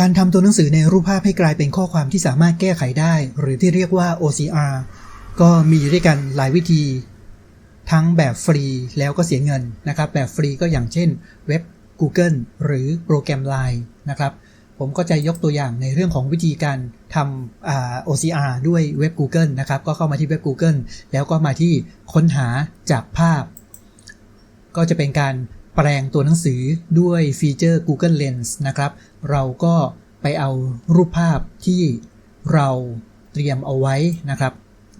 การทำตัวหนังสือในรูปภาพให้กลายเป็นข้อความที่สามารถแก้ไขได้ หรือที่เรียกว่า OCR ก็มีอยู่ด้วยกันหลายวิธี ทั้งแบบฟรีแล้วก็เสียเงินนะครับ แบบฟรีก็อย่างเช่นเว็บ Google หรือโปรแกรม Line นะครับ ผมก็จะยกตัวอย่างในเรื่องของวิธีการทำ OCR ด้วยเว็บ Google นะครับ ก็เข้ามาที่เว็บ Google แล้วก็มาที่ค้นหาจากภาพ ก็จะเป็นการ แปลงตัวหนังสือด้วยฟีเจอร์ Google Lens นะครับ เราก็ไปเอารูปภาพที่เราเตรียมเอาไว้นะครับ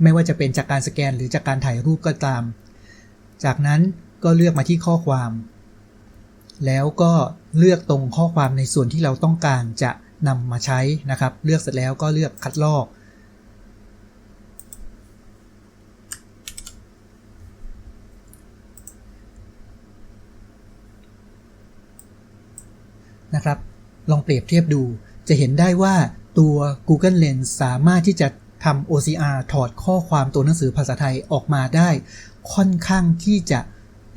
ไม่ว่าจะเป็นจากการสแกนหรือจากการถ่ายรูปก็ตาม จากนั้นก็เลือกมาที่ข้อความ แล้วก็เลือกตรงข้อความในส่วนที่เราต้องการจะนำมาใช้นะครับ เลือกเสร็จแล้วก็เลือกคัดลอก นะครับ ลองเปรียบเทียบดู จะเห็นได้ว่าตัว Google Lens สามารถที่จะทำ OCR ถอดข้อความตัวหนังสือภาษาไทยออกมาได้ ค่อนข้างที่จะ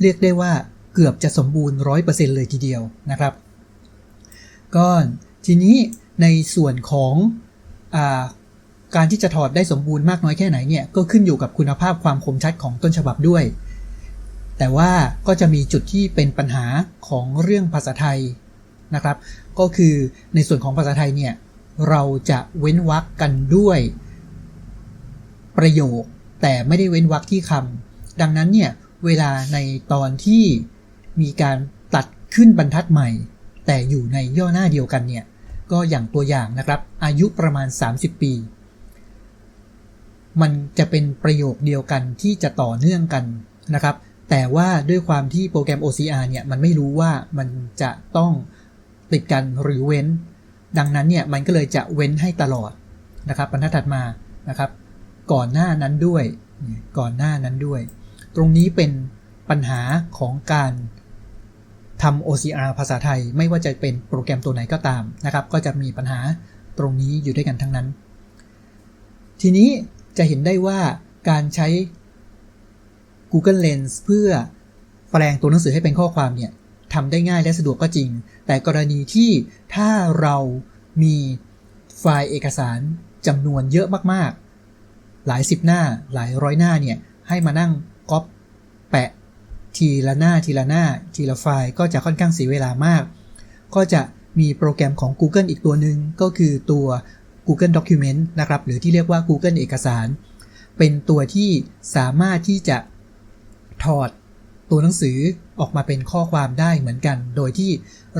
เรียกได้ว่าเกือบจะสมบูรณ์ 100%เลยทีเดียวนะครับ ก็ทีนี้ในส่วนของอการที่จะถอดได้สมบูรณ์มากน้อยแค่ไหนเนี่ย ก็ขึ้นอยู่กับคุณภาพความคมชัดของต้นฉบับด้วย แต่ว่าก็จะมีจุดที่เป็นปัญหาของเรื่องภาษาไทย นะครับ ก็คือในส่วนของภาษาไทยเนี่ยเราจะเว้นวรรคกันด้วย ประโยค แต่ไม่ได้เว้นวรรคที่คำดังนั้นเนี่ยเวลาในตอนที่มีการตัดขึ้นบรรทัดใหม่ แต่อยู่ในย่อหน้าเดียวกันเนี่ยก็อย่างตัวอย่างนะครับ อายุประมาณ 30 ปี มันจะเป็นประโยคเดียวกันที่จะต่อเนื่องกันนะครับ แต่ว่าด้วยความที่โปรแกรม OCR เนี่ยมันไม่รู้ว่ามันจะต้อง ติดกันหรือเว้น ดังนั้นเนี่ยมันก็เลยจะเว้นให้ตลอดนะครับบรรทัดถัดมานะครับ ก่อนหน้านั้นด้วย ก่อนหน้านั้นด้วย ตรงนี้เป็นปัญหาของการทำ OCR ภาษาไทยไม่ว่าจะเป็นโปรแกรมตัวไหนก็ตามนะครับ ก็จะมีปัญหาตรงนี้อยู่ด้วยกันทั้งนั้น ทีนี้จะเห็นได้ว่าการใช้ Google Lens เพื่อแปลงตัวหนังสือให้เป็นข้อความเนี่ย ทำได้ง่ายและสะดวกก็จริง แต่กรณีที่ถ้าเรามีไฟล์เอกสารจำนวนเยอะมากๆ หลายสิบหน้าหลายร้อยหน้าเนี่ยให้มานั่งก๊อปแปะทีละหน้าทีละหน้าทีละไฟล์ก็จะค่อนข้างเสียเวลามาก ก็จะมีโปรแกรมของ Google อีกตัวหนึ่งก็คือตัว Google Document นะครับ หรือที่เรียกว่า Google เอกสาร เป็นตัวที่สามารถที่จะถอด ตัวหนังสือออกมาเป็นข้อความได้เหมือนกัน โดยที่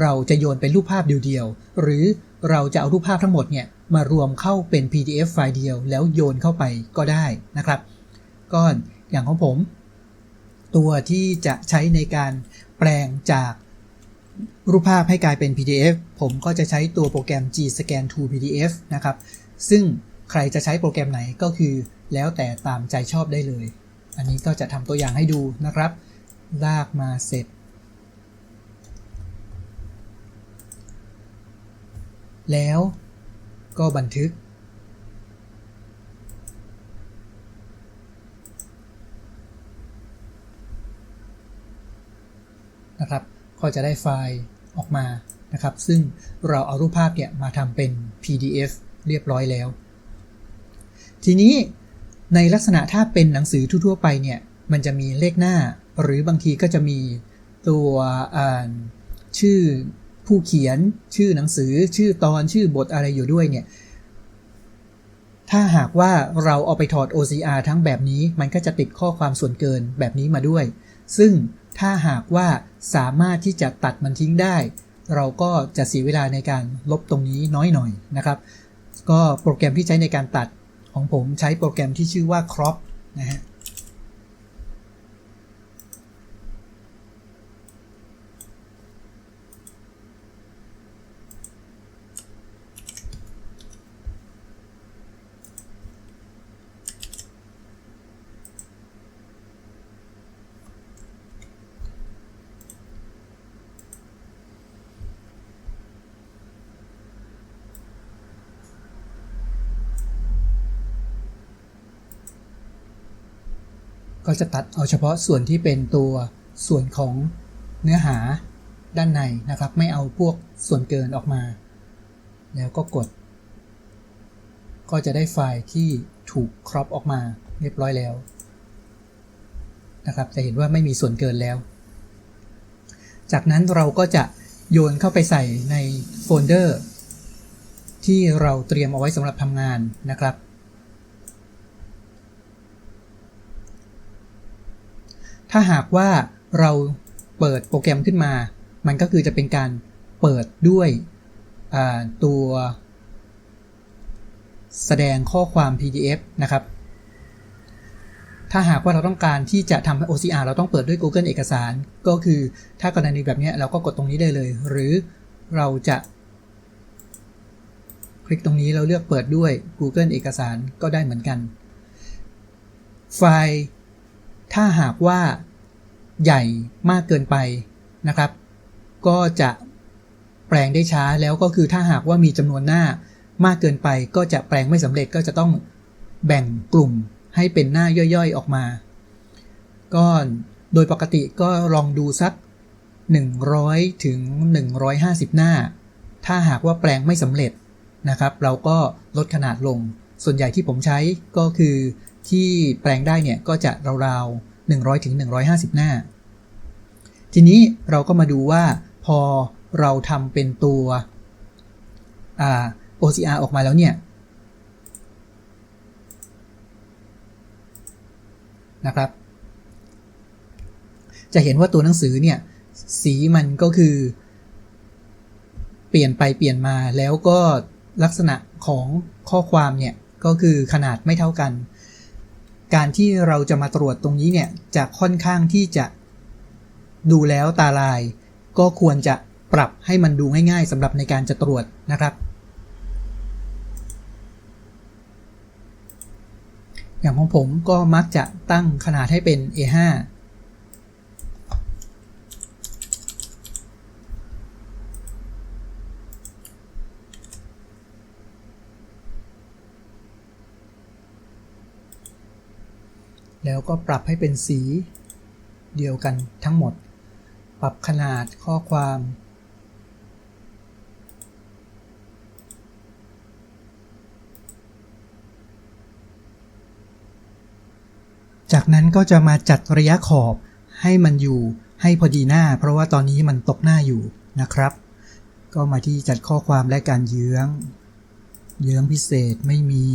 เราจะโยนเป็นรูปภาพเดียวๆ หรือเราจะเอารูปภาพทั้งหมดเนี่ยมารวมเข้าเป็น PDF ไฟล์เดียวแล้วโยนเข้าไปก็ได้นะครับก็อย่างของผม ตัวที่จะใช้ในการแปลงจากรูปภาพให้กลายเป็น PDF ผมก็จะใช้ตัวโปรแกรม G-Scan to PDF นะครับ ซึ่งใครจะใช้โปรแกรมไหนก็คือแล้วแต่ตามใจชอบได้เลย อันนี้ก็จะทำตัวอย่างให้ดูนะครับ ลากมาเสร็จ แล้วก็บันทึก นะครับ ก็จะได้ไฟล์ออกมานะครับ ซึ่งเราเอารูปภาพเนี่ยมาทำเป็น PDF เรียบร้อยแล้ว ทีนี้ในลักษณะถ้าเป็นหนังสือทั่วๆไปเนี่ย มันจะมีเลขหน้า หรือบางทีก็จะมีตัวชื่อผู้เขียนชื่อหนังสือชื่อตอนชื่อบทอะไรอยู่ด้วยเนี่ย ถ้าหากว่าเราเอาไปถอด OCR ทั้งแบบนี้มันก็จะติดข้อความส่วนเกินแบบนี้มาด้วย ซึ่งถ้าหากว่าสามารถที่จะตัดมันทิ้งได้ เราก็จะเสียเวลาในการลบตรงนี้น้อยหน่อยนะครับ ก็โปรแกรมที่ใช้ในการตัดของผมใช้โปรแกรมที่ชื่อว่า crop นะฮะ ก็จะตัดเอาเฉพาะส่วนที่เป็นตัวส่วนของเนื้อหาด้านในนะครับ ไม่เอาพวกส่วนเกินออกมา แล้วก็กด ก็จะได้ไฟล์ที่ถูกครอปออกมาเรียบร้อยแล้วนะครับจะเห็นว่าไม่มีส่วนเกินแล้ว จากนั้นเราก็จะโยนเข้าไปใส่ในโฟลเดอร์ที่เราเตรียมเอาไว้สำหรับทำงานนะครับ ถ้าหากว่าเราเปิดโปรแกรมขึ้นมา มันก็คือจะเป็นการเปิดด้วยตัว แสดงข้อความ PDF นะครับ ถ้าหากว่าเราต้องการที่จะทำ OCR เราต้องเปิดด้วย Google เอกสาร ก็คือถ้ากรณีแบบนี้เราก็กดตรงนี้ได้เลย หรือเราจะ คลิกตรงนี้เราเลือกเปิดด้วย Google เอกสารก็ได้เหมือนกัน ไฟล์ ถ้าหากว่า ใหญ่มากเกินไปนะครับ ก็จะแปลงได้ช้าแล้วก็คือถ้าหากว่ามีจำนวนหน้ามากเกินไป ก็จะแปลงไม่สำเร็จก็จะต้องแบ่งกลุ่มให้เป็นหน้าย่อยๆออกมา ก็โดยปกติก็ลองดูสัก 100 ถึง 150 หน้า ถ้าหากว่าแปลงไม่สำเร็จนะครับ เราก็ลดขนาดลง ส่วนใหญ่ที่ผมใช้ก็คือที่แปลงได้เนี่ยก็จะราวๆ 100ถึง150หน้า ทีนี้เราก็มาดูว่าพอเราทำเป็นตัว OCR ออกมาแล้วเนี่ยนะครับ จะเห็นว่าตัวหนังสือเนี่ย สีมันก็คือ เปลี่ยนไปเปลี่ยนมาแล้วก็ลักษณะของข้อความเนี่ย ก็คือขนาดไม่เท่ากัน การที่เราจะมาตรวจตรงนี้เนี่ยจะค่อนข้างที่จะดูแล้วตาลาย ก็ควรจะปรับให้มันดูง่ายๆสำหรับในการจะตรวจนะครับ อย่างของผมก็มักจะตั้งขนาดให้เป็น A5 แล้วก็ปรับให้เป็นสีเดียวกันทั้งหมด ปรับขนาดข้อความ จากนั้นก็จะมาจัดระยะขอบให้มันอยู่ให้พอดีหน้า เพราะว่าตอนนี้มันตกหน้าอยู่นะครับ ก็มาที่จัดข้อความและการเยื้อง เยื้องพิเศษไม่มี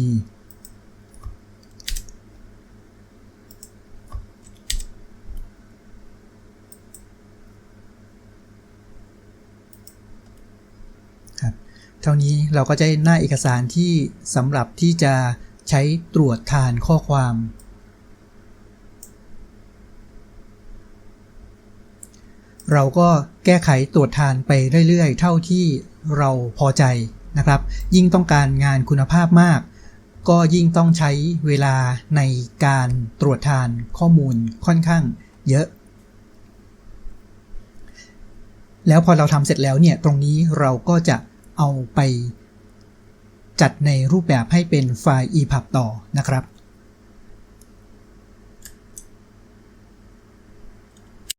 เท่านี้เราก็จะได้หน้าเอกสารที่สำหรับที่จะใช้ตรวจทานข้อความ เราก็แก้ไขตรวจทานไปเรื่อยๆ เท่าที่เราพอใจนะครับ ยิ่งต้องการงานคุณภาพมาก ก็ยิ่งต้องใช้เวลาในการตรวจทานข้อมูลค่อนข้างเยอะ แล้วพอเราทำเสร็จแล้วเนี่ย ตรงนี้เราก็จะ เอาไปจัดในรูปแบบให้เป็นไฟล์ EPUB ต่อนะครับ